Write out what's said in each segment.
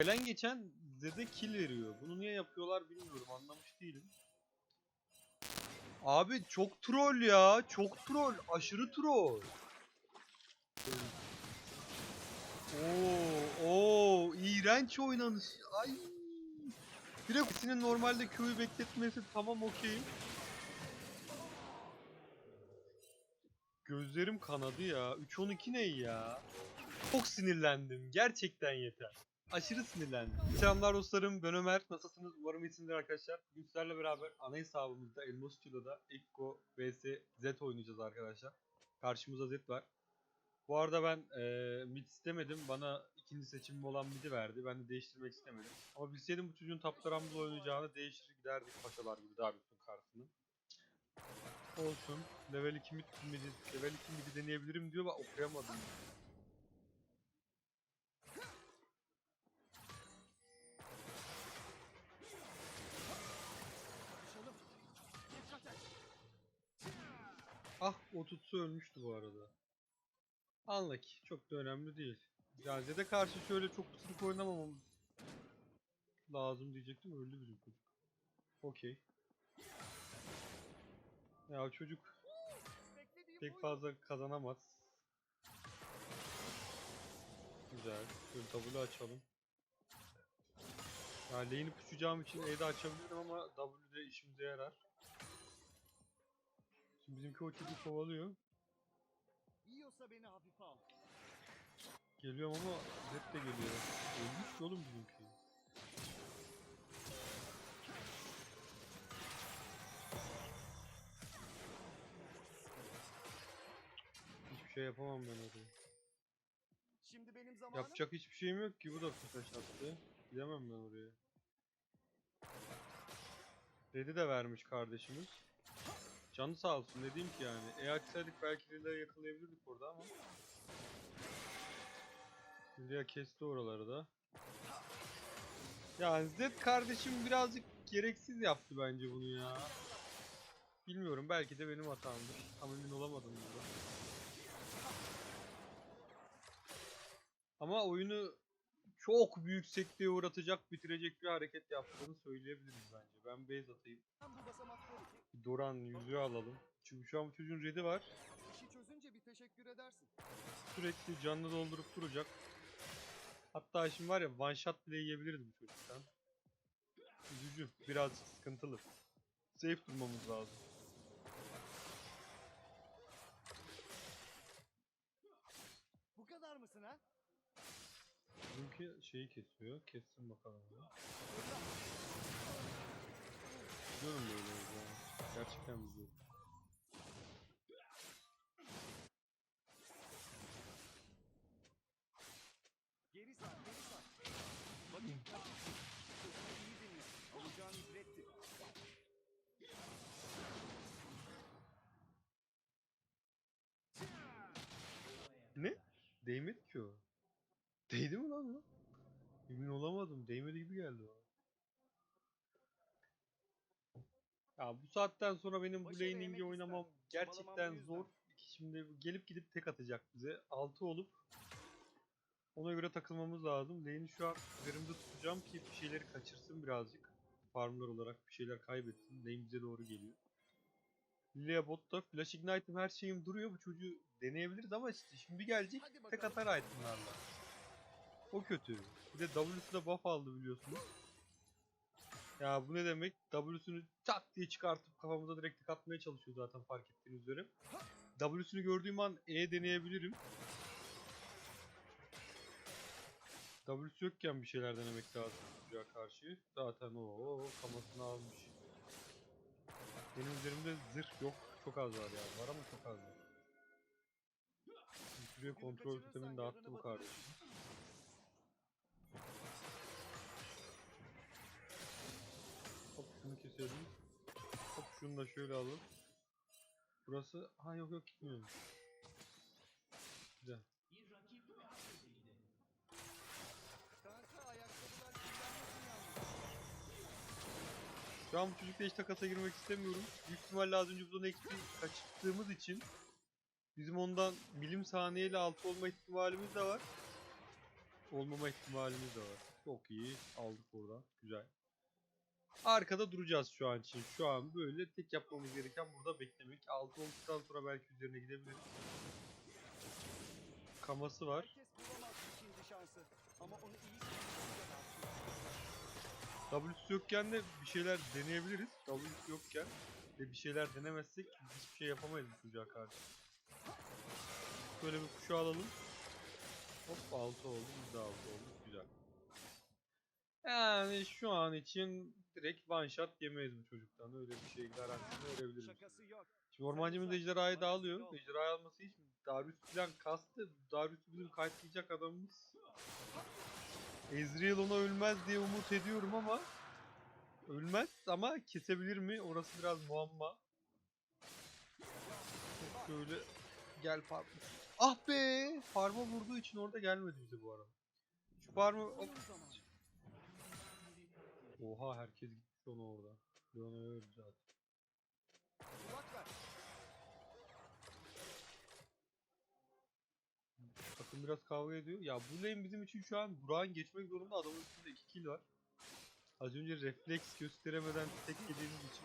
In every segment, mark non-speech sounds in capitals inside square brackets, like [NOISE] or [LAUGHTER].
Gelen geçen Zed'e kill veriyor. Bunu niye yapıyorlar bilmiyorum. Anlamış değilim. Abi çok troll ya. Çok troll. Aşırı troll. Oo, oo, iğrenç oynanış. Ay. Direkt ikisinin normalde Q'yu bekletmesi tamam okey. Gözlerim kanadı ya. 3-12 ne ya? Çok sinirlendim. Gerçekten yeter. Aşırı sinirlendim. Selamlar dostlarım. Ben Ömer. Nasılsınız? Umarım iyisinizdir arkadaşlar. Bugün sizlerle beraber ana hesabımızda Elmas Kilo'da Ekko vs Z oynayacağız arkadaşlar. Karşımızda Z var. Bu arada ben eee mid istemedim. Bana ikinci seçimim olan mid'i verdi. Ben de değiştirmek istemedim. Ama bilseydim bu çocuğun taptaramızla oynayacağını değiştirir giderdik paşalar gibi daha bütün karşısını. Olsun. Level 2 mid midi, level 2 midi deneyebilirim diyor ve okuyamadım. O tutsa ölmüştü bu arada. Anlaki. Çok da önemli değil. Yani Zed'e karşı şöyle çok sık oynamamamız lazım diyecektim. Öldü bizim çocuk. Okey. Ya çocuk pek fazla kazanamaz. Güzel. Şöyle W açalım. Ya lane'i pushlayacağım için E'de açabilirim ama W'de işimize yarar. Şimdi bizimki o çocuğu kovalıyor. Yiyorsa beni hafife al. Geliyorum ama Zed de geliyor. Ölmüş ki oğlum bizimki. Hiçbir şey yapamam ben oraya. Şimdi benim zamanım. Yapacak hiçbir şeyim yok ki bu da flash attı. Gidemem ben oraya. Red'i de vermiş kardeşimiz. Canı sağ olsun dediğim ki yani. E açsaydık belki Red'i yakalayabilirdik orada ama. Lilia kesti oraları da. Yani Zed kardeşim birazcık gereksiz yaptı bence bunu ya. Bilmiyorum belki de benim hatamdır. Ama emin olamadım burada. Ama oyunu çok büyük sekteye uğratacak, bitirecek bir hareket yaptığını söyleyebiliriz bence. Ben base atayım. Bir Doran yüzüğü alalım. Çünkü şu an bu çocuğun red'i var. işi çözünce bir teşekkür edersin. Sürekli canını doldurup duracak. Hatta şimdi var ya one shot bile yiyebiliriz bu çocuktan. Üzücü. Biraz sıkıntılı. Safe durmamız lazım. Bu kadar mısın ha? Çünkü şeyi kesiyor. Kessin bakalım. ya. Biliyorum böyle olacağını. Gerçekten biliyorum. Geri sar, geri sar. Sözümü iyi dinle. Alacağın ibrettir. Ne? Değmedi ki o. Değdi mi lan o? Emin olamadım. Değmedi gibi geldi o. Ya bu saatten sonra benim bu laning'i emek oynamam ister. gerçekten zor. Şimdi gelip gidip tek atacak bize. 6 olup ona göre takılmamız lazım. Lane'i şu an üzerimde tutacağım ki bir şeyleri kaçırsın birazcık. Farmlar olarak bir şeyler kaybetsin. Lane bize doğru geliyor. Lilia botta Flash Ignite'ım her şeyim duruyor. Bu çocuğu deneyebiliriz ama işte şimdi gelecek tek atar itemlarla. O kötü. Bir de W'suna buff aldı biliyorsunuz. Ya bu ne demek? W'sunu tak diye çıkartıp kafamıza direkt tek atmaya çalışıyor zaten fark ettiğiniz üzere. W'sunu gördüğüm an E deneyebilirim. W'su yokken bir şeyler denemek lazım çocuğa karşı. Zaten o kamasını almış. Benim üzerimde zırh yok. Çok az var ya. Var ama çok az var. Şuraya kontrol sistemini dağıttı bu kardeşim. Keselim. Hop şunu da şöyle alalım. Burası... Ha yok yok gitmiyor. Güzel. Kanka ayakkabılar kirlenmesin yalnız. Şu an bu çocukla hiç takasa girmek istemiyorum. Büyük ihtimalle az önce buradan XP kaçırdığımız için bizim ondan milim saniyeyle altı olma ihtimalimiz de var. Olmama ihtimalimiz de var. Çok iyi. Aldık oradan. Güzel. Arkada duracağız şu an için. Şu an böyle tek yapmamız gereken burada beklemek. Altı olduktan sonra belki üzerine gidebiliriz. Kaması var. W'su yokken de bir şeyler deneyebiliriz. W'su yokken ve bir şeyler denemezsek hiçbir şey yapamayız bu çocuğa karşı. Böyle bir kuşu alalım. Hop 6 oldu, biz de 6 olduk. Yani şu an için direkt one shot yemeyiz bu çocuktan. Öyle bir şey garantisini yok. Şimdi ormancımız ejderhayı dağılıyor. Ejderhayı alması için Darius falan kastı. Darius'u bizim kayıtlayacak adamımız. Ezreal ona ölmez diye umut ediyorum ama ölmez ama kesebilir mi? Orası biraz muamma. Şöyle gel farm. Ah be! Farm'a vurduğu için orada gelmedi bize bu arada. Şu farmı hop. Oha herkes gitmiş ona orada. Leona öldü zaten. Kulak ver. Takım biraz kavga ediyor. Ya bu lane bizim için şu an Burak'ın geçmek zorunda. Adamın üstünde 2 kill var. Az önce refleks gösteremeden tek yediğimiz için.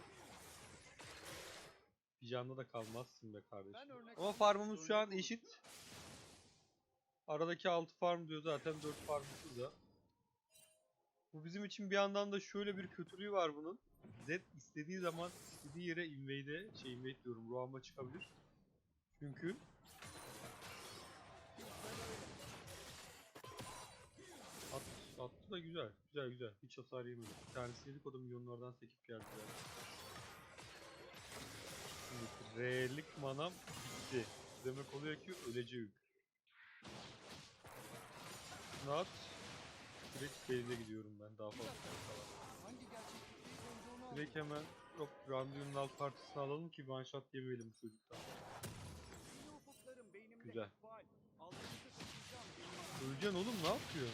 Bir canda da kalmazsın be kardeşim. Ama farmımız şu an eşit. Aradaki 6 farm diyor zaten 4 farm burada. Bu bizim için bir yandan da şöyle bir kötülüğü var bunun. Zed istediği zaman istediği yere invade'e, şey invade diyorum, Roam'a çıkabilir. Çünkü At, attı da güzel. Güzel güzel. Hiç hasar yemedi. Bir tanesi yedik o da milyonlardan sekip geldi zaten. Şimdi R'lik manam bitti. Demek oluyor ki öleceğim. At. Direkt base'e gidiyorum ben daha fazla olduğunu al. Direkt hemen yok Randy'nin alt partisini alalım ki one shot yemeyelim bu çocuktan. Güzel. Öleceksin oğlum ne yapıyor?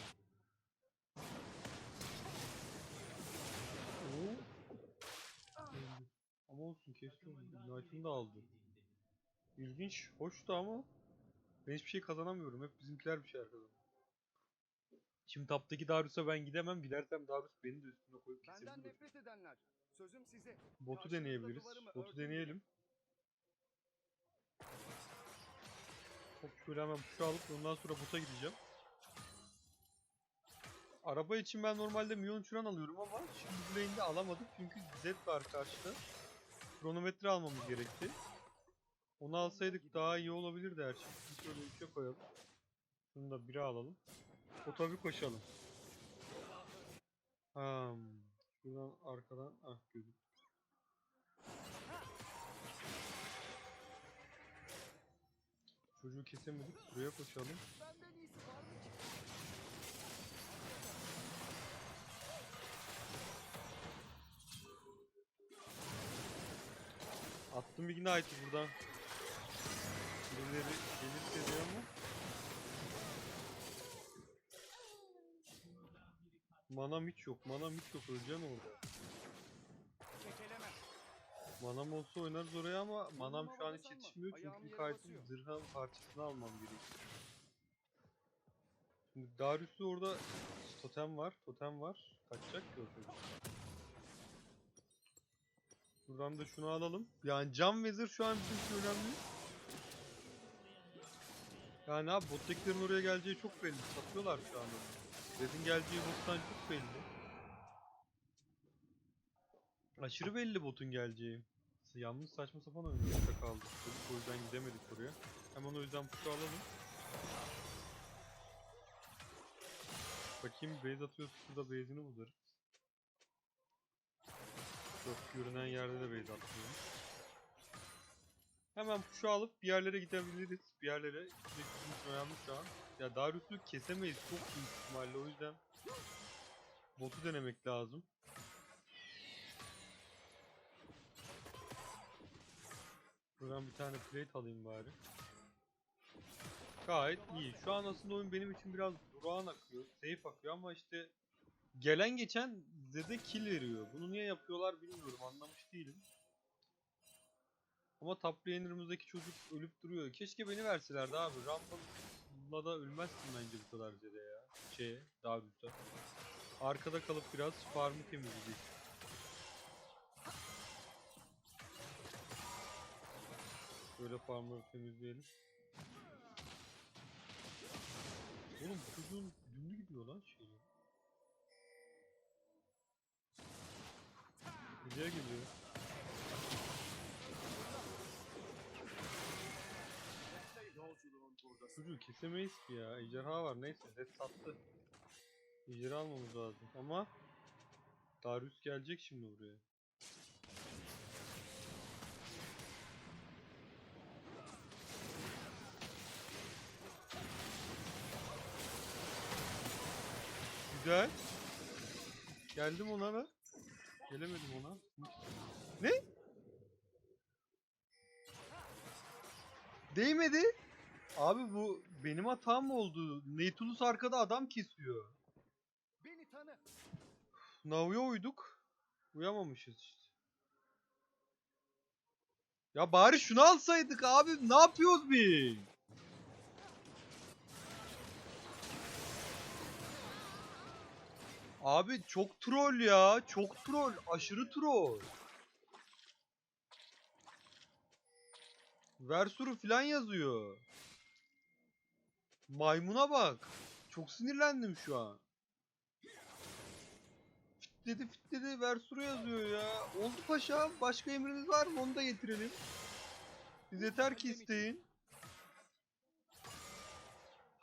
Oo. Ama olsun kesti onu. Da aldı. İlginç, hoştu ama ben hiçbir şey kazanamıyorum. Hep bizimkiler bir şeyler kazanıyor. Şimdi taptaki Darius'a ben gidemem. Gidersem Darius beni de üstüne koyup Benden kesebilir. nefret edenler. Sözüm size. Botu deneyebiliriz. Botu deneyelim. Hop şöyle hemen push alıp ondan sonra bota gideceğim. Araba için ben normalde milyon uçuran alıyorum ama şimdi bu lane'de alamadık çünkü Z var karşıda. Kronometre almamız gerekti. Onu alsaydık daha iyi olabilirdi her şey. Şöyle üçe koyalım. Şunu da 1'e alalım. Bir koşalım. Hmm. Şuradan arkadan ah gözük. Çocuğu kesemedik. Buraya koşalım. Benden iyisi var mı ki? Attım Ignite'ı buradan. Birileri gelirse diyor ama. Manam hiç yok. Manam hiç yok. Öleceksin orada. Manam olsa oynarız oraya ama manam şu an hiç yetişmiyor çünkü Kite'ın basıyor. zırhın parçasını almam gerekiyor. Şimdi Darius'ta orada totem var, totem var. Kaçacak ki o çocuk. Buradan da şunu alalım. Yani cam ve zırh şu an bizim için önemli. Yani abi botteklerin oraya geleceği çok belli. Satıyorlar şu anda. Red'in geleceği bottan çok belli. Aşırı belli botun geleceği. Yalnız saçma sapan oyunlarda kaldık. O yüzden gidemedik oraya. Hemen o yüzden pusu alalım. Bakayım base atıyorsa şurada base'ini buluruz. Yok görünen yerde de base atmıyor. Hemen push'u alıp bir yerlere gidebiliriz. Bir yerlere gitmek önemli şu an. Ya Darius'u kesemeyiz çok büyük ihtimalle o yüzden botu denemek lazım. Buradan bir tane plate alayım bari. Gayet iyi. Şu an aslında oyun benim için biraz durağan akıyor. Safe akıyor ama işte gelen geçen Zed'e kill veriyor. Bunu niye yapıyorlar bilmiyorum. Anlamış değilim. Ama top çocuk ölüp duruyor. Keşke beni verselerdi abi. Rumble'la da ölmezsin bence bu kadar Zed'e ya. Şeye, Darius'a. Arkada kalıp biraz farmı temizleyecek. Böyle farmları temizleyelim. Oğlum bu çocuğun dümdü gidiyor lan şey. Güzel gidiyor. Burada Çocuğu kesemeyiz ki ya. Ejderha var neyse. Red sattı. Ejderha almamız lazım ama Darius gelecek şimdi buraya. Güzel. Geldim ona da. Gelemedim ona. Ne? Değmedi. Abi bu benim hatam mı oldu? Neytulus arkada adam kesiyor. Beni tanı. Navi'ye uyduk. Uyamamışız işte. Ya bari şunu alsaydık abi. Ne yapıyoruz biz? Abi çok troll ya. Çok troll. Aşırı troll. Versuru falan yazıyor. Maymuna bak. Çok sinirlendim şu an. Fitledi fitledi Versuru yazıyor ya. Oldu paşam. Başka emriniz var mı? Onu da getirelim. Biz yeter ki isteyin.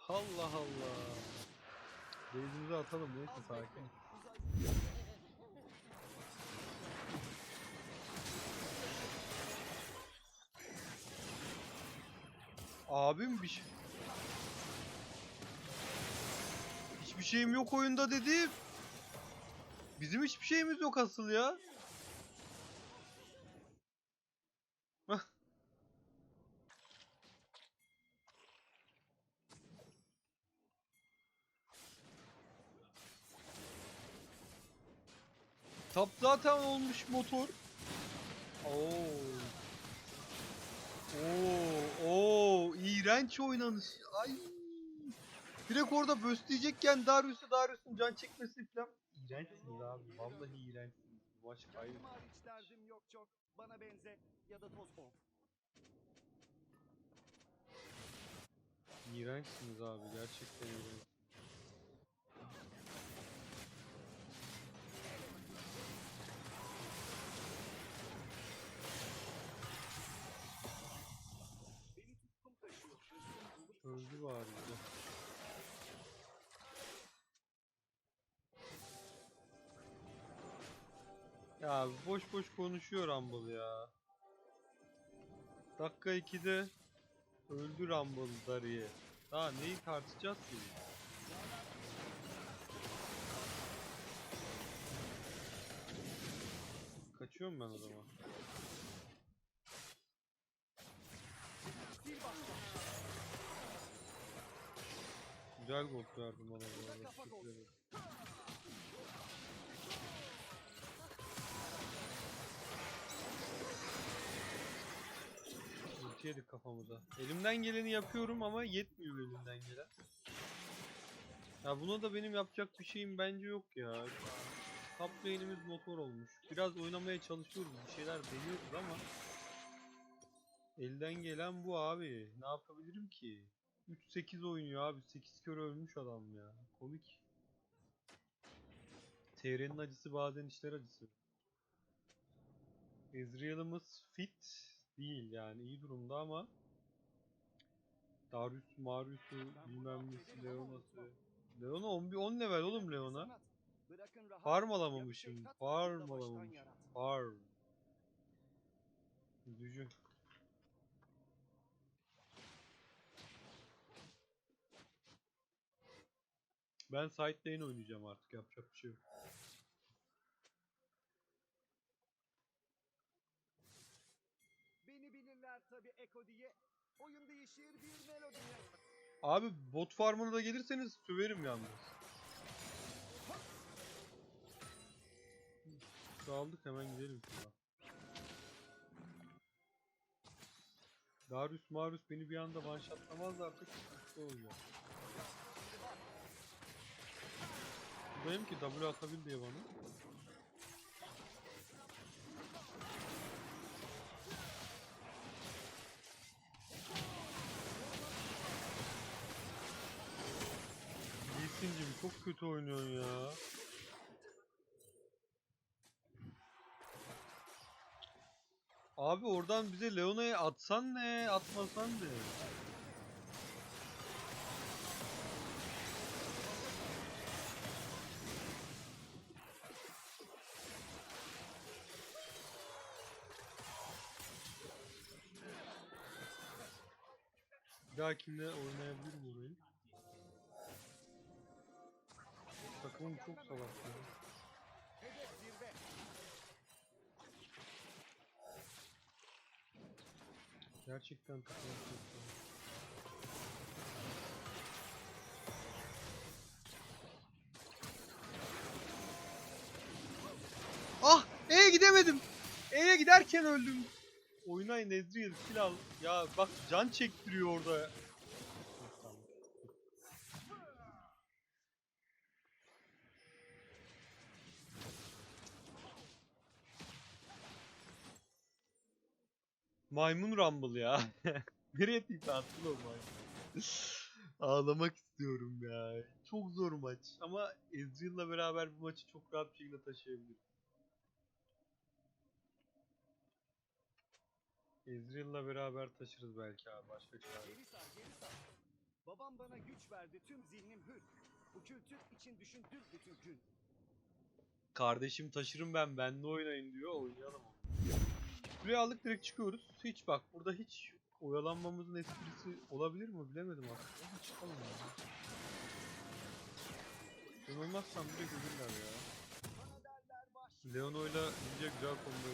Allah Allah. Beyzimizi atalım neyse sakin. Abim bir şey... Hiçbir şeyim yok oyunda dedi. Bizim hiçbir şeyimiz yok asıl ya. [LAUGHS] Tap zaten olmuş motor. Oo. Oo, oo, iğrenç oynanış. Ay. Direkt orada bösleyecekken Darius'u Darius'un can çekmesi falan. İğrençsiniz abi. Vallahi iğrençsiniz. Bu maç hariç derdim yok çok. Bana benze ya da toz ol. İğrençsiniz abi. Gerçekten iğrenç. Öldü bari Ya boş boş konuşuyor Rumble ya. Dakika 2'de öldü Rumble Dariye. Daha neyi tartışacağız ki? Kaçıyorum ben o zaman. Güzel gold verdim bana yedik kafamıza. Elimden geleni yapıyorum ama yetmiyor elimden gelen. Ya buna da benim yapacak bir şeyim bence yok ya. Lane'imiz motor olmuş. Biraz oynamaya çalışıyoruz, bir şeyler deniyoruz ama elden gelen bu abi. Ne yapabilirim ki? 3-8 oynuyor abi. 8 kere ölmüş adam ya. Komik. TR'nin acısı bazen işler acısı. Ezreal'ımız fit değil yani iyi durumda ama Darius, Marius'u, bilmem nesi, Leona'sı. Leona 10, 10 level oğlum Leona. Farm alamamışım. Farm alamamışım. Farm. Üzücü. Ben side lane oynayacağım artık yapacak bir şey yok. Tabi Eko diye. Oyun değişir bir melodiye. Abi bot farmına da gelirseniz söverim yalnız. Aldık hemen gidelim şuradan. Darius Marius beni bir anda da artık mutlu olacağım. Tutmayayım ki W atabil diye bana. Çok kötü oynuyorsun ya. Abi oradan bize Leona'yı atsan ne, atmasan ne? Bir dahakinde oynayabilirim orayı. Takımım çok salak ya. Hedef zirve. Gerçekten çok salak. Ah! E'ye gidemedim. E'ye giderken öldüm. Oynay Nezriyel kill al. Ya bak can çektiriyor orada. Maymun Rumble ya. [LAUGHS] Nereye tipi attın o maymun? Ağlamak istiyorum ya. Çok zor maç. Ama Ezreal'la beraber bu maçı çok rahat bir şekilde taşıyabilir. Ezreal'la beraber taşırız belki abi. Başka çare. Geri sar, geri sar. Babam bana güç verdi, tüm zihnim hür. Bu kültür için düşündür bütün gün. Kardeşim taşırım ben. Benle oynayın diyor. Oynayalım. Buraya aldık direkt çıkıyoruz. Hiç bak burada hiç oyalanmamızın esprisi olabilir mi bilemedim aslında. Ama çıkalım ya. Ben olmazsam direkt ölürler ya. Leono'yla ince güzel combo.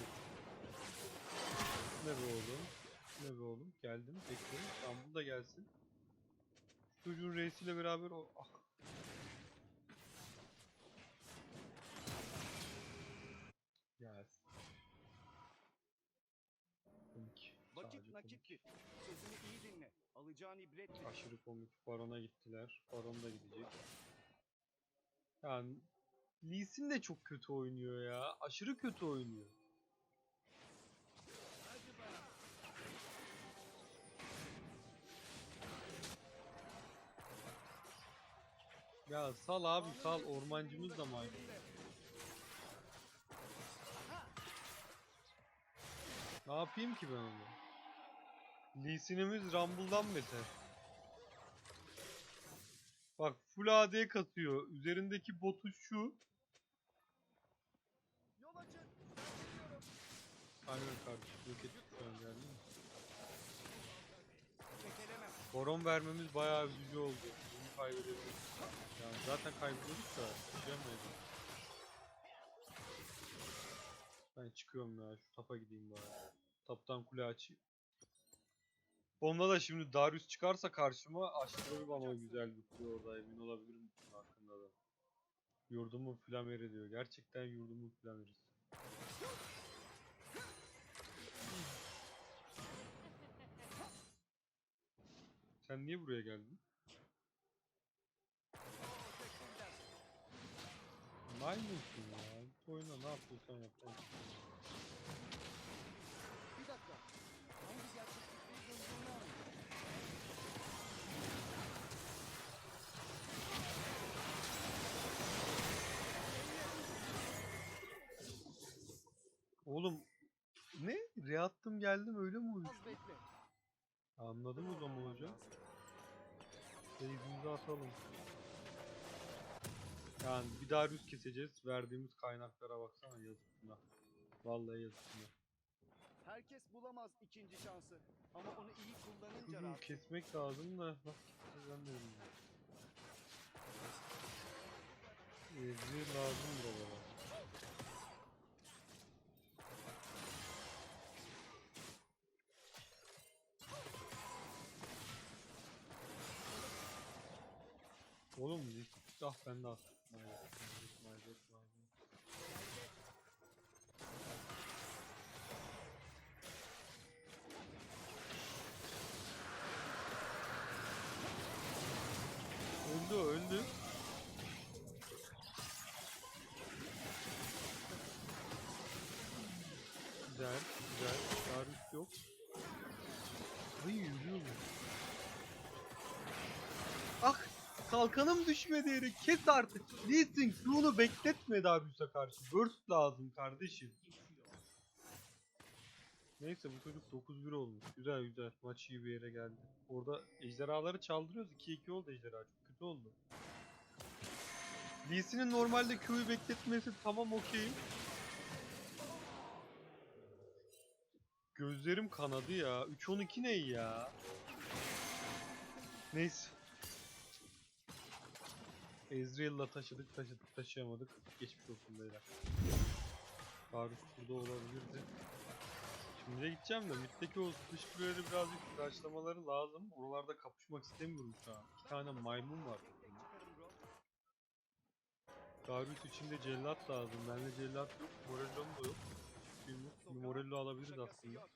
Ne be oğlum? Ne be oğlum? Geldim. Bekliyorum. Tamam bu da gelsin. Çocuğun reisiyle beraber o... Ah. 2. Sözümü iyi dinle. Alacağın ibrettir. Aşırı komik. Baron'a gittiler. Baron da gidecek. Yani Lee Sin de çok kötü oynuyor ya. Aşırı kötü oynuyor. Ya sal abi sal ormancımız da mı Ne yapayım ki ben onu? Lee Sin'imiz Rumble'dan beter. Bak full AD katıyor. Üzerindeki botu şu. Yol açın. Aynen kardeşim yok ettik şu an geldi mi? Baron vermemiz bayağı üzücü oldu. Bunu kaybedebiliriz. Yani zaten kaybediyorduk da düşemeyiz. Ben çıkıyorum ya. Şu tapa gideyim bari. Taptan kule açayım. Onda da şimdi Darius çıkarsa karşıma aşırı bana o güzel bir kule orada emin olabilirim hakkında da. Yurdumun flameri diyor. Gerçekten yurdumun flamerisi. Sen niye buraya geldin? Maymunsun ya. Oyna ne yapıyorsan yap. Oğlum ne? Re attım geldim öyle mi uyuş? Az bekle. Anladım o zaman hocam. Base'imizi atalım. Yani bir daha rüz keseceğiz. Verdiğimiz kaynaklara baksana yazık buna. Vallahi yazık buna. Herkes bulamaz ikinci şansı. Ama onu iyi kullanınca Çocuğu rahat. kesmek lazım da nasıl keseceğiz bilmiyorum. Ezri lazım buralara. Oğlum ah ben de Kalkanım düşmedi yere. Kes artık. Lee Sin Q'nu bekletme Darius'a karşı. Burst lazım kardeşim. Neyse bu çocuk 9-1 olmuş. Güzel güzel. Maç iyi bir yere geldi. Orada ejderhaları çaldırıyoruz. 2-2 oldu ejderha. Çok kötü oldu. Lee Sin'in normalde Q'yu bekletmesi tamam okey. Gözlerim kanadı ya. 3-12 ne ya? Neyse. Ezreal'la taşıdık taşıdık taşıyamadık. Geçmiş olsun beyler. Faruk burada olabilirdi. Şimdi de gideceğim de middeki o kuleleri birazcık karşılamaları lazım. Oralarda kapışmak istemiyorum şu an. İki tane maymun var. Darius içinde cellat lazım. Bende cellat yok. Morello'm da yok. Bir Morello alabiliriz aslında.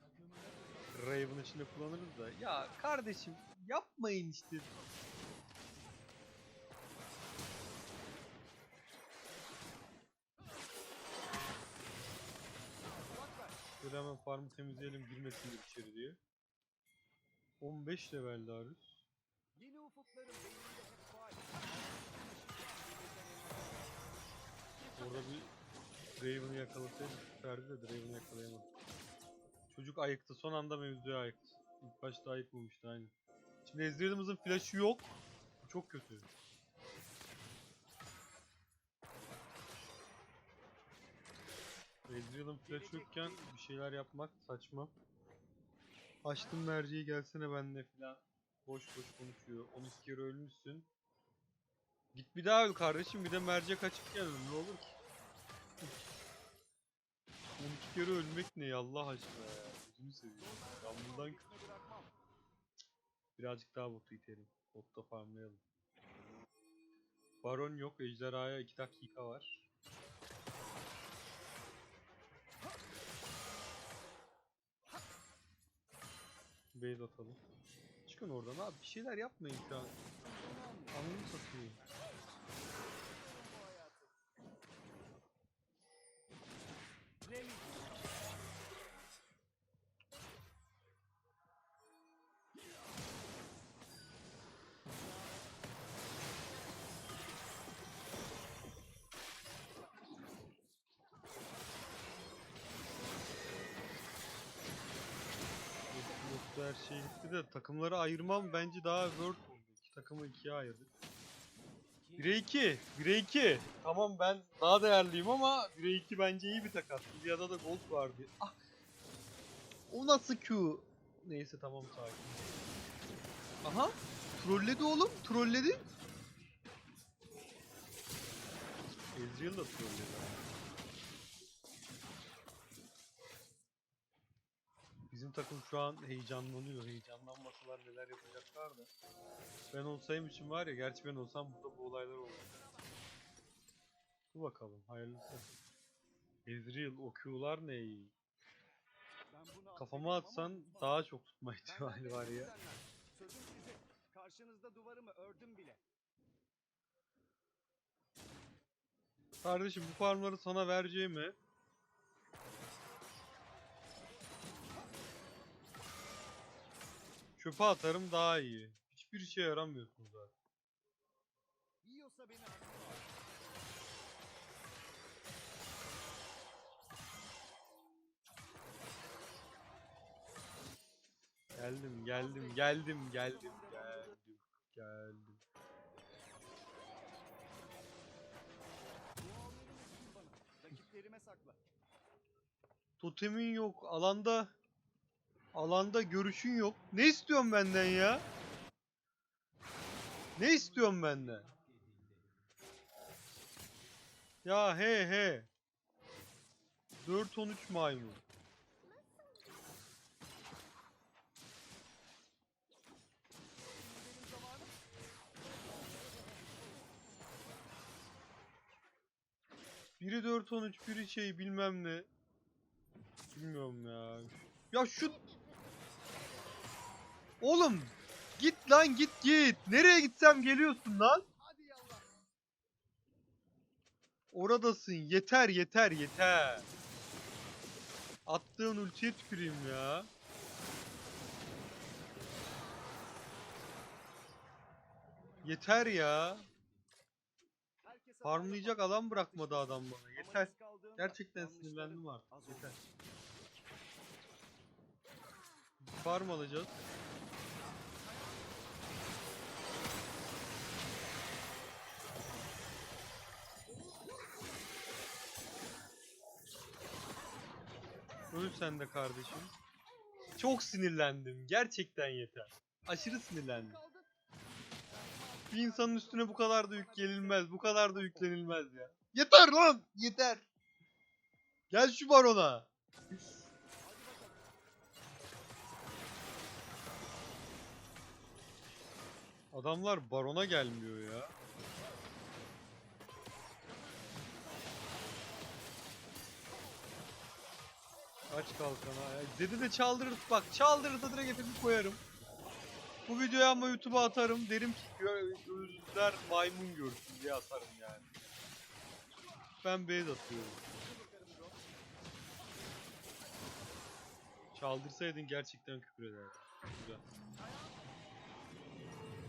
Raven içinde kullanırız da. Ya kardeşim yapmayın işte. Şöyle hemen farmı temizleyelim girmesin içeri diye. 15 level Darius. Yeni ufukların beyninde hep faal. Orada bir Draven'ı yakalasaydık süperdi de Draven'ı yakalayamadık. Çocuk ayıktı. Son anda mevzuya ayıktı. İlk başta ayıkmamıştı aynı. Şimdi Ezreal'ımızın flash'ı yok. Bu çok kötü. Ezreal'ın flash yokken bir şeyler yapmak saçma. Açtım merceği gelsene benle filan. Boş boş konuşuyor. 12 kere ölmüşsün. Git bir daha öl kardeşim bir de mercek açıp gel ne olur ki. 12 kere ölmek ne ya Allah aşkına ya. Gözünü seveyim. Ben bundan birazcık daha botu itelim. Botta farmlayalım. Baron yok. Ejderhaya 2 dakika var. Base atalım. Çıkın oradan abi. Bir şeyler yapmayın şu an. Anını satayım. Gitti de takımları ayırmam bence daha worth oldu. İki takımı ikiye ayırdık. 1'e 2. 1'e 2. Tamam ben daha değerliyim ama 1'e 2 bence iyi bir takas. Lilya'da da gold vardı. Ah. O nasıl Q? Neyse tamam sakin. Aha. Trolledi oğlum. Trolledi. Ezreal da trolledi. Bizim takım şu an heyecanlanıyor. Heyecanlanmasalar neler yapacaklar da. Ben olsayım için var ya, gerçi ben olsam burada bu olaylar olur. Dur bakalım, hayırlısı. Ezreal, o Q'lar ne Kafama atsan daha çok tutma ihtimali var ya. Sözüm size. Karşınızda duvarımı ördüm bile. Kardeşim bu farmları sana vereceğime çöpe atarım daha iyi. Hiçbir işe yaramıyorsun zaten. Yiyorsa beni. Geldim, geldim, geldim, geldim, geldim, geldim. Rakiplerime sakla. Totemin yok, alanda alanda görüşün yok. Ne istiyorsun benden ya? Ne istiyorsun benden? Ya he he. 4-13 maymun. Biri 4-13, biri şey bilmem ne. Bilmiyorum ya. Ya şu... Oğlum! Git lan git git. Nereye gitsem geliyorsun lan. Hadi yallah. Oradasın. Yeter yeter yeter. Attığın ultiye tüküreyim ya. Yeter ya. Farmlayacak alan bırakmadı adam bana. Yeter. Gerçekten sinirlendim artık. Yeter. Farm alacağız. Öl sen de kardeşim. Çok sinirlendim. Gerçekten yeter. Aşırı sinirlendim. Bir insanın üstüne bu kadar da yük gelinmez. Bu kadar da yüklenilmez ya. Yeter lan! Yeter! Gel şu barona. Adamlar barona gelmiyor ya. Kalkana. ya. Zed'i de çaldırırız bak. Çaldırırsa direkt hepimizi koyarım. Bu videoyu ama YouTube'a atarım. Derim ki gö- özler maymun görsün diye atarım yani. Ben base atıyorum. Çaldırsaydın gerçekten küfür ederdim. Güzel.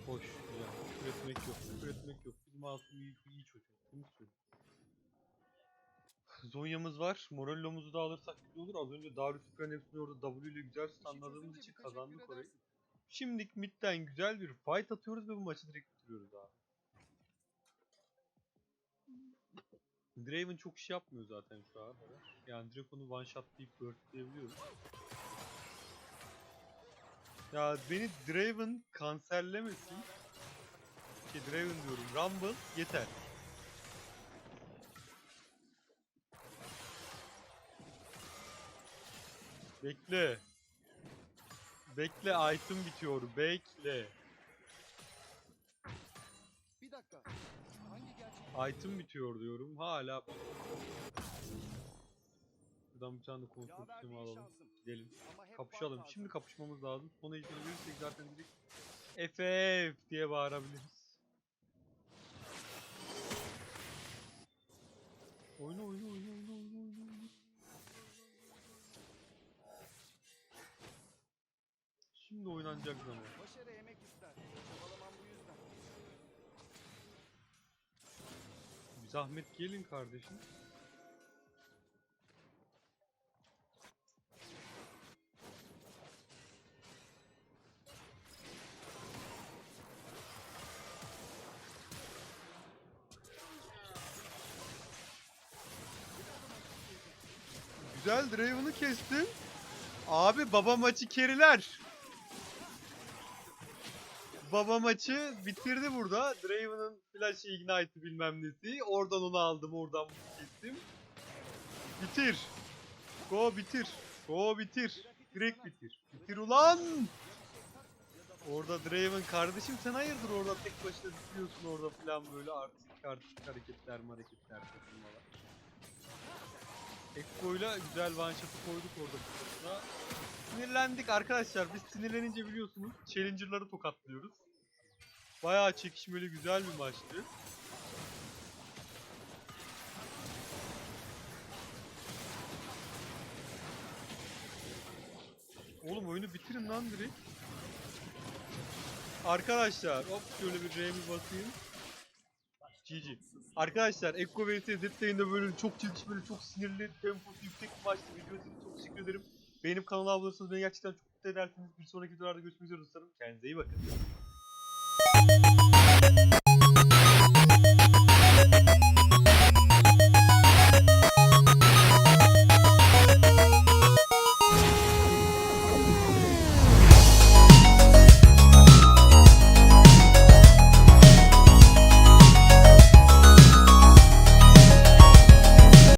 Hoş, güzel. Küfür etmek yok, küfür etmek yok. Biz masum iyi, iyi çocuk. Değil mi söylüyorum? Zonya'mız var. Morello'muzu da alırsak güzel olur. Az önce Darius Süper'in hepsini orada W ile güzel stunladığımız için kazandık orayı. Şimdilik midden güzel bir fight atıyoruz ve bu maçı direkt bitiriyoruz abi. Draven çok iş yapmıyor zaten şu an. Yani direkt onu one shot deyip burstleyebiliyoruz. Ya beni Draven kanserlemesin. Şey Draven diyorum. Rumble yeter. Bekle. Bekle item bitiyor. Bekle. Bir dakika. Hangi gerçek? Item bitiyor diyorum. Hala. Buradan bir tane değil alalım. Gidelim. Kapışalım. Şimdi kapışmamız lazım. Son ejderi verirsek zaten direkt FF diye bağırabiliriz. Oyna oyna oyna oyna oyna. Şimdi oynanacak zaman. Başarı emek ister. Çabalamam bu yüzden. Bir zahmet gelin kardeşim. Güzel Draven'ı kestim. Abi baba maçı keriler. Baba maçı bitirdi burada. Draven'ın flash ignite'ı bilmem nesi. Oradan onu aldım, oradan kestim. Bitir. Go bitir. Go bitir. Direkt bitir. Bitir ulan. Orada Draven kardeşim sen hayırdır orada tek başına bitiriyorsun orada falan böyle artistik artistik hareketler hareketler takılmalar. Ekko'yla güzel one shot'ı koyduk orada. Sinirlendik arkadaşlar. Biz sinirlenince biliyorsunuz Challenger'ları tokatlıyoruz. Bayağı çekişmeli güzel bir maçtı. Oğlum oyunu bitirin lan direkt. Arkadaşlar hop şöyle bir R'mi basayım. GG. Arkadaşlar Ekko vs Zed'de böyle çok çekişmeli, çok sinirli, temposu yüksek bir maçtı. Video için çok teşekkür ederim. Benim kanala abone olursanız beni gerçekten çok mutlu edersiniz. Bir sonraki videolarda görüşmek üzere dostlarım. Kendinize iyi bakın.